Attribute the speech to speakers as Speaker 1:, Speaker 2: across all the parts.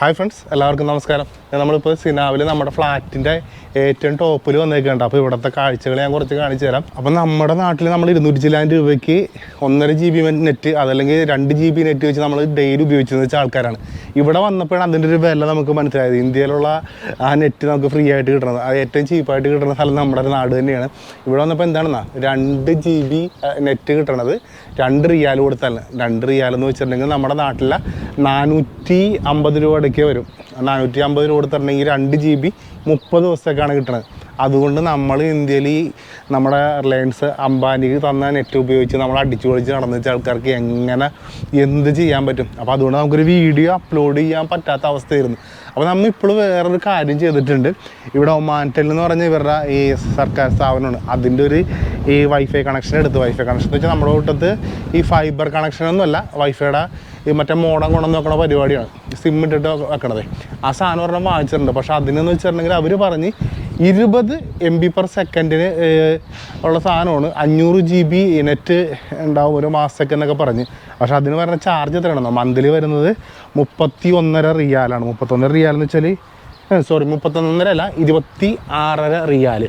Speaker 1: Hi friends എല്ലാവർക്കും നമസ്കാരം. നമ്മളിപ്പോൾ സിനാവിൽ നമ്മുടെ ഫ്ലാറ്റിന്റെ ഏറ്റവും ടോപ്പിൽ വന്നേക്കുന്നുണ്ട്. അപ്പോൾ ഇവിടുത്തെ കാഴ്ചകൾ ഞാൻ കുറച്ച് കാണിച്ചു തരാം. അപ്പോൾ നമ്മുടെ നാട്ടിൽ നമ്മൾ ഇരുന്നൂറ്റി ചില്ലായിരം രൂപയ്ക്ക് ഒന്നര ജി ബി നെറ്റ് അതല്ലെങ്കിൽ രണ്ട് ജി ബി നെറ്റ് വെച്ച് നമ്മൾ ഡെയിലി ഉപയോഗിച്ചു വെച്ച ആൾക്കാരാണ്. ഇവിടെ വന്നപ്പോഴാണ് അതിന്റെ ഒരു വില നമുക്ക് മനസ്സിലായത്. ഇന്ത്യയിലുള്ള ആ നെറ്റ് നമുക്ക് ഫ്രീ ആയിട്ട് കിട്ടണത് അത് ഏറ്റവും ചീപ്പായിട്ട് കിട്ടുന്ന സ്ഥലം നമ്മുടെ നാട് തന്നെയാണ്. ഇവിടെ വന്നപ്പോൾ എന്താണെന്നാ? രണ്ട് ജി ബി നെറ്റ് കിട്ടണത് രണ്ട് റിയാൽ കൊടുത്താൽ രണ്ട് റിയാൽ എന്ന് വെച്ചിട്ടുണ്ടെങ്കിൽ നമ്മുടെ നാട്ടിലെ നാനൂറ്റി അമ്പത് രൂപ ഇടയ്ക്ക് വരും. നാനൂറ്റി അമ്പത് രൂപ കൊടുത്തിട്ടുണ്ടെങ്കിൽ രണ്ട് ജി ബി മുപ്പത് ദിവസത്തേക്കാണ് കിട്ടുന്നത് അതുകൊണ്ട് നമ്മൾ ഇന്ത്യയിൽ ഈ നമ്മുടെ റിലയൻസ് അംബാനിക്ക് തന്ന നെറ്റ് ഉപയോഗിച്ച് നമ്മൾ അടിച്ചു പൊളിച്ച് നടന്നു ആൾക്കാർക്ക് എങ്ങനെ എന്ത് ചെയ്യാൻ പറ്റും? അപ്പോൾ അതുകൊണ്ട് നമുക്കൊരു വീഡിയോ അപ്ലോഡ് ചെയ്യാൻ പറ്റാത്ത അവസ്ഥയായിരുന്നു. അപ്പോൾ നമ്മൾ ഇപ്പോഴും വേറൊരു കാര്യം ചെയ്തിട്ടുണ്ട്. ഇവിടെ ഒമാൻടെൽ എന്ന് പറഞ്ഞ ഇവരുടെ ഈ സർക്കാർ സ്ഥാപനമാണ്. അതിന്റെ ഒരു ഈ വൈഫൈ കണക്ഷൻ എടുത്ത് വൈഫൈ കണക്ഷൻ എന്ന് വെച്ചാൽ നമ്മുടെ കൂട്ടത്ത് ഈ ഫൈബർ കണക്ഷനൊന്നുമല്ല വൈഫൈയുടെ ഈ മറ്റേ മോഡം കൊണ്ടു നോക്കണ പരിപാടിയാണ്. സിം ഇട്ടിട്ട് വെക്കണത്. ആ സാധനം ഒരെണ്ണം വാങ്ങിച്ചിട്ടുണ്ട്. പക്ഷെ അതിനെന്ന് വെച്ചിട്ടുണ്ടെങ്കിൽ അവർ പറഞ്ഞ് ഇരുപത് എം ബി പെർ സെക്കൻഡിന് ഉള്ള സാധനമാണ്. അഞ്ഞൂറ് ജി ബി നെറ്റ് ഉണ്ടാവും ഒരു മാസത്തേക്ക് എന്നൊക്കെ പറഞ്ഞ്. പക്ഷേ അതിന് പറഞ്ഞ ചാർജ് എത്രയാണെന്നോ മന്ത്ലി വരുന്നത് മുപ്പത്തി ഒന്നര റിയാലാണ്. മുപ്പത്തൊന്നര റിയാലെന്ന് വെച്ചാൽ സോറി മുപ്പത്തൊന്നര അല്ല ഇരുപത്തി ആറര റിയാൽ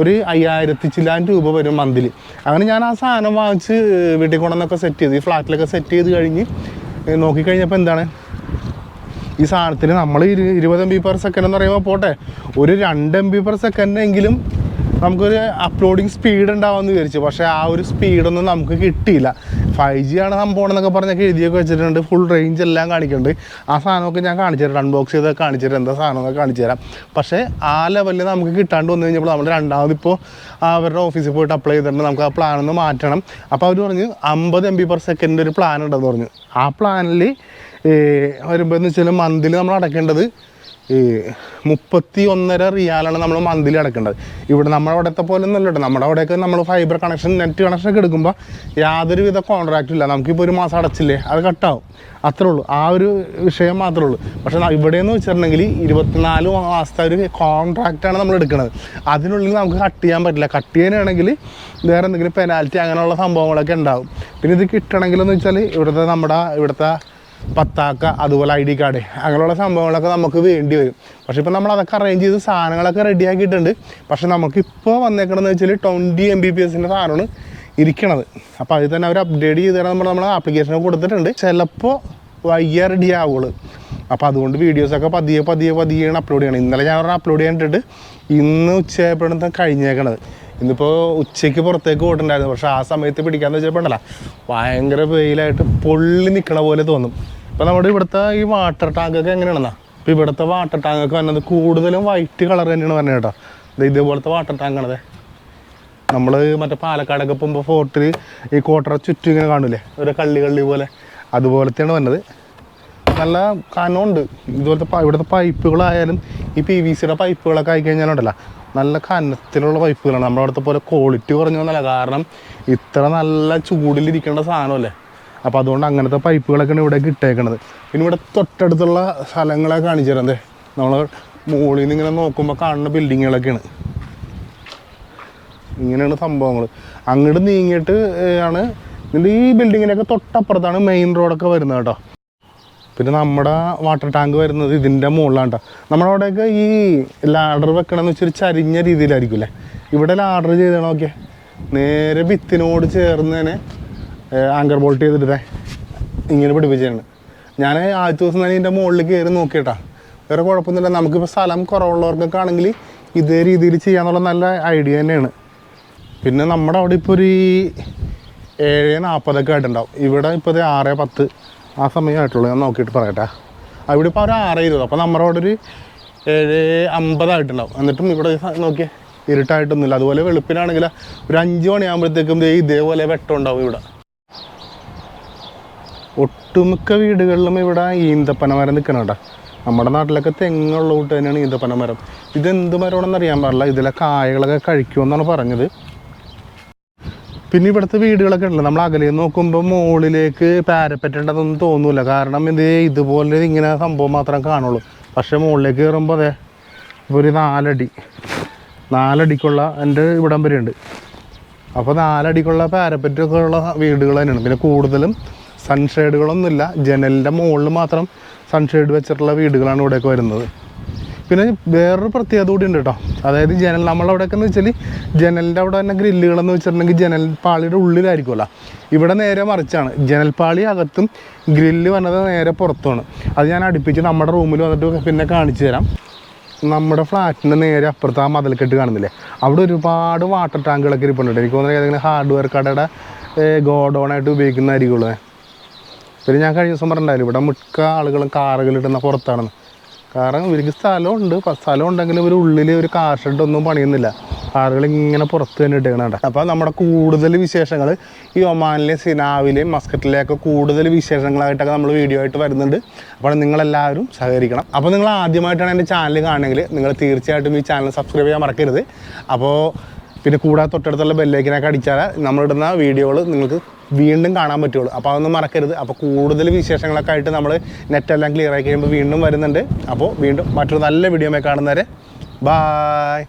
Speaker 1: ഒരു അയ്യായിരത്തി ചില്ലാൻ രൂപ വരും മന്തിലി അങ്ങനെ ഞാൻ ആ സാധനം വാങ്ങിച്ച് വീട്ടിൽ കൊണ്ടുവന്നൊക്കെ സെറ്റ് ചെയ്ത് ഈ ഫ്ലാറ്റിലൊക്കെ സെറ്റ് ചെയ്ത് കഴിഞ്ഞ് നോക്കിക്കഴിഞ്ഞപ്പോൾ എന്താണ്? ഈ സാധനത്തിന് നമ്മൾ ഇരുപത് എം ബി പെർ സെക്കൻഡ് എന്ന് പറയുമ്പോൾ പോട്ടെ ഒരു രണ്ട് എം ബി പെർ സെക്കൻഡെങ്കിലും നമുക്കൊരു അപ്ലോഡിങ് സ്പീഡ് ഉണ്ടാവുമെന്ന് വിചാരിച്ചു. പക്ഷേ ആ ഒരു സ്പീഡൊന്നും നമുക്ക് കിട്ടിയില്ല. ഫൈവ് ജി ആണ് സംഭവം എന്നൊക്കെ പറഞ്ഞൊക്കെ എഴുതിയൊക്കെ വെച്ചിട്ടുണ്ട്. ഫുൾ റേഞ്ച് എല്ലാം കാണിക്കുന്നുണ്ട്. ആ സാധനമൊക്കെ ഞാൻ കാണിച്ചു തരാം അൺബോക്സ് ചെയ്തൊക്കെ കാണിച്ചു തരാം എന്താ സാധനം എന്നൊക്കെ കാണിച്ചു തരാം പക്ഷേ ആ ലെവലിൽ നമുക്ക് കിട്ടാണ്ട് വന്നു കഴിഞ്ഞപ്പോൾ നമ്മൾ രണ്ടാമത് ഇപ്പോൾ അവരുടെ ഓഫീസിൽ പോയിട്ട് അപ്ലൈ ചെയ്തിട്ടുണ്ട്. നമുക്ക് ആ പ്ലാൻ ഒന്ന് മാറ്റണം. അപ്പോൾ അവർ പറഞ്ഞു അമ്പത് എം ബി പെർ സെക്കൻഡ് ഒരു പ്ലാൻ ഉണ്ടെന്ന് പറഞ്ഞു. ആ പ്ലാനിൽ വരുമ്പോൾ എന്ന് വെച്ചാൽ മന്തിൽ നമ്മൾ അടയ്ക്കേണ്ടത് ഈ മുപ്പത്തി ഒന്നര റിയാലാണ് നമ്മൾ മന്തിലി അടക്കേണ്ടത്. ഇവിടെ നമ്മുടെ അവിടുത്തെ പോലെ ഒന്നും കേട്ടോ നമ്മുടെ അവിടെയൊക്കെ നമ്മൾ ഫൈബർ കണക്ഷൻ നെറ്റ് കണക്ഷൻ ഒക്കെ എടുക്കുമ്പോൾ യാതൊരുവിധ കോൺട്രാക്റ്റും ഇല്ല. നമുക്കിപ്പോൾ ഒരു മാസം അടച്ചില്ലേ? അത് കട്ടാവും അത്രേ ഉള്ളൂ. ആ ഒരു വിഷയം മാത്രമേ ഉള്ളൂ. പക്ഷേ ഇവിടെയെന്ന് വെച്ചിട്ടുണ്ടെങ്കിൽ ഇരുപത്തിനാല് മാസത്തെ ഒരു കോൺട്രാക്റ്റാണ് നമ്മൾ എടുക്കുന്നത് അതിനുള്ളിൽ നമുക്ക് കട്ട് ചെയ്യാൻ പറ്റില്ല. കട്ട് ചെയ്യാനാണെങ്കിൽ വേറെ എന്തെങ്കിലും പെനാൽറ്റി അങ്ങനെയുള്ള സംഭവങ്ങളൊക്കെ ഉണ്ടാവും. പിന്നെ ഇത് കിട്ടണമെങ്കിലെന്ന് വെച്ചാൽ ഇവിടുത്തെ നമ്മുടെ ഇവിടുത്തെ പത്താക്ക അതുപോലെ ഐ ഡി കാർഡ്. അങ്ങനെയുള്ള സംഭവങ്ങളൊക്കെ നമുക്ക് വേണ്ടി വരും. പക്ഷേ ഇപ്പോൾ നമ്മൾ അതൊക്കെ അറേഞ്ച് ചെയ്ത് സാധനങ്ങളൊക്കെ റെഡി ആക്കിയിട്ടുണ്ട്. പക്ഷേ നമുക്കിപ്പോൾ വന്നേക്കണമെന്ന് വെച്ചാൽ ട്വന്റി എം ബി പി എസിന്റെ സാധനമാണ് ഇരിക്കണത്. അപ്പോൾ അതിൽ തന്നെ അവർ അപ്ഡേറ്റ് ചെയ്ത് തരാൻ നമ്മൾ നമ്മൾ ആപ്ലിക്കേഷൻ കൊടുത്തിട്ടുണ്ട്. ചിലപ്പോൾ വയ്യ റെഡി ആവുള്ളൂ. അപ്പോൾ അതുകൊണ്ട് വീഡിയോസൊക്കെ പതിയെ പതിയെ പതിയാണ് അപ്ലോഡ് ചെയ്യണം ഇന്നലെ ഞാൻ പറഞ്ഞാൽ അപ്ലോഡ് ചെയ്യാനിട്ടിട്ട് ഇന്ന് ഉച്ചയായപ്പോഴത്തെ കഴിഞ്ഞേക്കണത്. ഇന്നിപ്പോൾ ഉച്ചയ്ക്ക് പുറത്തേക്ക് പോയിട്ടുണ്ടായിരുന്നു പക്ഷേ ആ സമയത്ത് പിടിക്കാന്ന് വെച്ചപ്പോഴല്ല ഭയങ്കര വെയിലായിട്ട് പൊള്ളി നിൽക്കണ പോലെ തോന്നും. ഇപ്പോൾ നമ്മുടെ ഇവിടുത്തെ ഈ വാട്ടർ ടാങ്കൊക്കെ എങ്ങനെയാണെന്നാ? ഇപ്പോൾ ഇവിടുത്തെ വാട്ടർ ടാങ്കൊക്കെ വന്നത് കൂടുതലും വൈറ്റ് കളർ തന്നെയാണ് പറഞ്ഞത് കേട്ടോ. ഇത് ഇതേപോലത്തെ വാട്ടർ ടാങ്കാണത് നമ്മൾ മറ്റേ പാലക്കാടൊക്കെ പോകുമ്പോൾ ഫോർട്ടിൽ ഈ കോട്ടറ ചുറ്റും ഇങ്ങനെ കാണില്ലേ ഒരു കള്ളി കള്ളി പോലെ. അതുപോലത്തെയാണ് വന്നത്. നല്ല കനമുണ്ട്. ഇതുപോലത്തെ ഇവിടുത്തെ പൈപ്പുകളായാലും ഈ പി വി സിയുടെ പൈപ്പുകളൊക്കെ ആയി കഴിഞ്ഞാലുണ്ടല്ലോ നല്ല കനത്തിലുള്ള പൈപ്പുകളാണ്. നമ്മുടെ അവിടുത്തെ പോലെ ക്വാളിറ്റി കുറഞ്ഞൊന്നല്ല കാരണം ഇത്ര നല്ല ചൂടിലിരിക്കേണ്ട സാധനമല്ലേ? അപ്പോൾ അതുകൊണ്ട് അങ്ങനത്തെ പൈപ്പുകളൊക്കെയാണ് ഇവിടെ കിട്ടേക്കണത് പിന്നെ ഇവിടെ തൊട്ടടുത്തുള്ള സ്ഥലങ്ങളെ കാണിച്ചു തരാം നമ്മൾ മുകളിൽ നിന്ന് ഇങ്ങനെ നോക്കുമ്പോൾ കാണുന്ന ബിൽഡിങ്ങുകളൊക്കെയാണ് ഇങ്ങനെയാണ് സംഭവങ്ങൾ അങ്ങോട്ട് നീങ്ങിയിട്ട് ആണ് ഇതിന്റെ ഈ ബിൽഡിങ്ങിനൊക്കെ തൊട്ടപ്പുറത്താണ് മെയിൻ റോഡൊക്കെ വരുന്നത് കേട്ടോ. പിന്നെ നമ്മുടെ വാട്ടർ ടാങ്ക് വരുന്നത് ഇതിന്റെ മുകളിലാണ് കേട്ടോ നമ്മുടെ അവിടെയൊക്കെ ഈ ലാഡർ വെക്കണമെന്ന് വെച്ചൊരു ചരിഞ്ഞ രീതിയിലായിരിക്കും അല്ലേ ഇവിടെ ലാഡർ ചെയ്ത് ഓക്കെ നേരെ ഭിത്തിനോട് ചേർന്ന് തന്നെ ആങ്കർ ബോൾട്ട് ചെയ്തിട്ട് ഇങ്ങനെ പിടിപ്പിച്ചാണ്. ഞാൻ ആദ്യത്തെ ദിവസം തന്നെ ഇതിന്റെ മുകളിൽ കയറി നോക്കിയിട്ടാ. വേറെ കുഴപ്പമൊന്നുമില്ല. നമുക്കിപ്പോൾ സ്ഥലം കുറവുള്ളവർക്കൊക്കെ ആണെങ്കിൽ ഇതേ രീതിയിൽ ചെയ്യാന്നുള്ള നല്ല ഐഡിയ തന്നെയാണ്. പിന്നെ നമ്മുടെ അവിടെ ഇപ്പോൾ ഒരു ഏഴ് നാൽപ്പതൊക്കെ ആയിട്ടുണ്ടാവും. ഇവിടെ ഇപ്പോൾ ആറ് പത്ത്. ആ സമയമായിട്ടുള്ളൂ. ഞാൻ നോക്കിയിട്ട് പറയട്ടെ. അവിടെ ഇപ്പോൾ ഒരു ആറ് ഇരുപത്. അപ്പോൾ നമ്മുടെ അവിടെ ഒരു ഏഴ് അമ്പതായിട്ടുണ്ടാവും. എന്നിട്ടും ഇവിടെ നോക്കിയേ ഇരുട്ടായിട്ടൊന്നുമില്ല. അതുപോലെ വെളുപ്പിനാണെങ്കിൽ ഒരു അഞ്ച് മണിയാകുമ്പോഴത്തേക്കും ഇതേപോലെ വെട്ടം ഉണ്ടാവും ഇവിടെ. ഒട്ടുമിക്ക വീടുകളിലും ഇവിടെ ഈന്തപ്പന മരം നിൽക്കണം കേട്ടോ. നമ്മുടെ നാട്ടിലൊക്കെ തെങ്ങുള്ള കൂട്ട് തന്നെയാണ് ഈന്തപ്പന മരം. ഇതെന്ത് മരമാണെന്ന് അറിയാൻ പാടില്ല. ഇതിലെ കായകളൊക്കെ കഴിക്കുമെന്നാണ് പറഞ്ഞത്. പിന്നെ ഇവിടുത്തെ വീടുകളൊക്കെ ഉണ്ടല്ലോ. നമ്മൾ അകലെ നോക്കുമ്പോൾ മുകളിലേക്ക് പാരപ്പറ്റേണ്ടതൊന്നും തോന്നൂല. കാരണം ഇത് ഇതുപോലെ ഇങ്ങനെ സംഭവം മാത്രം കാണുള്ളൂ. പക്ഷെ മുകളിലേക്ക് കയറുമ്പോൾ അതെ ഒരു നാലടി നാലടിക്കുള്ള എന്റെ ഇവിടം വരെ ഉണ്ട് അപ്പോൾ നാലടിക്കുള്ള പാരപ്പറ്റൊക്കെ ഉള്ള വീടുകൾ തന്നെയാണ്. പിന്നെ കൂടുതലും സൺഷെയ്ഡുകളൊന്നുമില്ല ജനലിന്റെ മുകളിൽ മാത്രം സൺഷെയ്ഡ് വെച്ചിട്ടുള്ള വീടുകളാണ് ഇവിടെയൊക്കെ വരുന്നത്. പിന്നെ വേറൊരു പ്രത്യേകത കൂടി ഉണ്ട് കേട്ടോ അതായത് ജനൽ നമ്മളവിടെയൊക്കെ എന്ന് വെച്ചാൽ ജനലിന്റെ അവിടെ തന്നെ ഗ്രില്ലുകളെന്ന് വെച്ചിട്ടുണ്ടെങ്കിൽ ജനൽ പാളിയുടെ ഉള്ളിലായിരിക്കുമല്ലോ. ഇവിടെ നേരെ മറിച്ചാണ്. ജനൽപ്പാളി അകത്തും ഗ്രില്ല് വന്നത് നേരെ പുറത്തുമാണ്. അത് ഞാൻ അടുപ്പിച്ച് നമ്മുടെ റൂമിൽ വന്നിട്ട് പിന്നെ കാണിച്ചു തരാം. നമ്മുടെ ഫ്ലാറ്റിന്റെ നേരെ അപ്പുറത്ത് ആ മതിൽക്കെട്ട് കാണുന്നില്ലേ? അവിടെ ഒരുപാട് വാട്ടർ ടാങ്കുകളൊക്കെ ഇരിപ്പുണ്ട് എനിക്ക് തോന്നുന്നത് ഏതെങ്കിലും ഹാർഡ്വെയർ കടയുടെ ഗോഡൗണായിട്ട് ഉപയോഗിക്കുന്ന അരികൾ പിന്നെ ഞാൻ കഴിഞ്ഞ ദിവസം പറഞ്ഞിട്ടുണ്ടായിരുന്നു ഇവിടെ മിക്ക ആളുകളും കാറുകൾ ഇടുന്ന പുറത്താണെന്ന്. കാരണം ഇവർക്ക് സ്ഥലമുണ്ട്. സ്ഥലം ഉണ്ടെങ്കിലും ഇവർ ഉള്ളിൽ ഒരു കാർ ഷെഡ് ഒന്നും പണിയുന്നില്ല. കാറുകൾ ഇങ്ങനെ പുറത്ത് തന്നെ ഇട്ടുകണുണ്ട് അപ്പോൾ നമ്മുടെ കൂടുതൽ വിശേഷങ്ങൾ ഈ ഒമാനിലെയും സിനാവിലെയും മസ്കറ്റിലെയൊക്കെ കൂടുതൽ വിശേഷങ്ങളായിട്ടൊക്കെ നമ്മൾ വീഡിയോ ആയിട്ട് വരുന്നുണ്ട്. അപ്പോൾ നിങ്ങളെല്ലാവരും സഹകരിക്കണം. അപ്പോൾ നിങ്ങൾ ആദ്യമായിട്ടാണ് എന്റെ ചാനൽ കാണുമെങ്കിൽ നിങ്ങൾ തീർച്ചയായിട്ടും ഈ ചാനൽ സബ്സ്ക്രൈബ് ചെയ്യാൻ മറക്കരുത്. അപ്പോൾ പിന്നെ കൂടാതെ തൊട്ടടുത്തുള്ള ബെല്ലേക്കിനൊക്കെ അടിച്ചാൽ നമ്മളിടുന്ന വീഡിയോകൾ നിങ്ങൾക്ക് വീണ്ടും കാണാൻ പറ്റുള്ളൂ. അപ്പോൾ അതൊന്നും മറക്കരുത്. അപ്പോൾ കൂടുതൽ വിശേഷങ്ങളൊക്കെ ആയിട്ട് നമ്മൾ നെറ്റെല്ലാം ക്ലിയർ ആയി കഴിയുമ്പോൾ വീണ്ടും വരുന്നുണ്ട്. അപ്പോൾ വീണ്ടും മറ്റൊരു നല്ല വീഡിയോ കാണുന്നവരെ ബായ്